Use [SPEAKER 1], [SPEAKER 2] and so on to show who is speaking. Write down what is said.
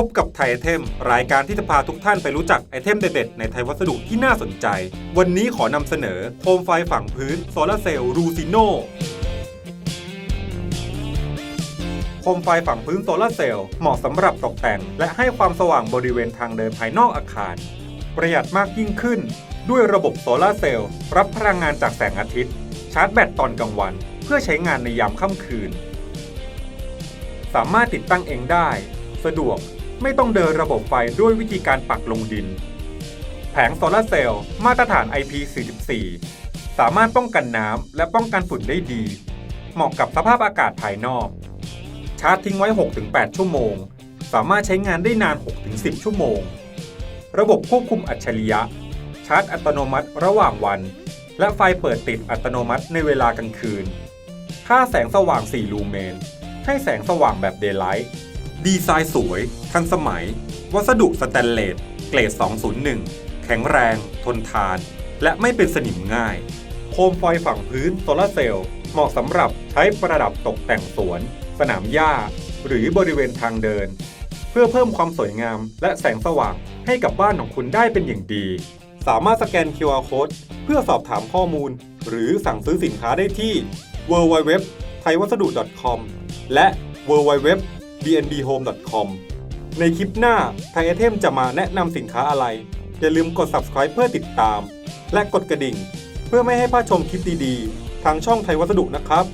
[SPEAKER 1] พบกับไทยไอเทม รายการที่จะพาทุกท่านไปรู้จักไอเทมเด็ดๆ ในไทยวัสดุที่น่าสนใจ วันนี้ขอนำเสนอโคมไฟฝังพื้นโซลาเซลล์รูซิโนโคมไฟฝังพื้นโซลาเซลล์เหมาะสำหรับตกแต่ง และให้ความสว่างบริเวณทางเดินภายนอกอาคาร ประหยัดมากยิ่งขึ้น ด้วยระบบโซลาเซลล์รับพลังงานจากแสงอาทิตย์ ชาร์จแบตตอนกลางวัน เพื่อใช้งานในยามค่ำคืน สามารถติดตั้งเองได้ สะดวก ไม่ต้องเดินระบบไฟด้วยวิธีการปักลงดิน แผงโซลาร์เซลล์มาตรฐาน IP44 สามารถป้องกันน้ำและป้องกันฝุ่นได้ดี เหมาะกับสภาพอากาศภายนอก ชาร์จทิ้งไว้ 6-8 ชั่วโมง สามารถใช้งานได้นาน 6-10 ชั่วโมง ระบบควบคุมอัจฉริยะ ชาร์จอัตโนมัติระหว่างวัน และไฟเปิดติดอัตโนมัติในเวลากลางคืน ค่าแสงสว่าง 4 ลูเมน ให้แสงสว่างแบบเดย์ไลท์ ดีไซน์สวย ทันสมัย วัสดุสแตนเลสเกรด 201 แข็งแรง ทนทาน และไม่เป็นสนิมง่าย โคมไฟฝั่งพื้นโซลาเซลล์เหมาะสำหรับใช้ประดับตกแต่งสวน สนามหญ้า หรือบริเวณทางเดิน เพื่อเพิ่มความสวยงามและแสงสว่างให้กับบ้านของคุณได้เป็นอย่างดี สามารถสแกน QR Code เพื่อสอบถามข้อมูล หรือสั่งซื้อสินค้าได้ที่ www t h a i w a s a d u com และ www dnbhome.com ในคลิปหน้าไทยไอเทมจะมาแนะนำสินค้าอะไร อย่าลืมกด subscribe เพื่อติดตาม และกดกระดิ่ง เพื่อไม่ให้พลาดชมคลิปดีๆ ทางช่องไทยวัสดุนะครับ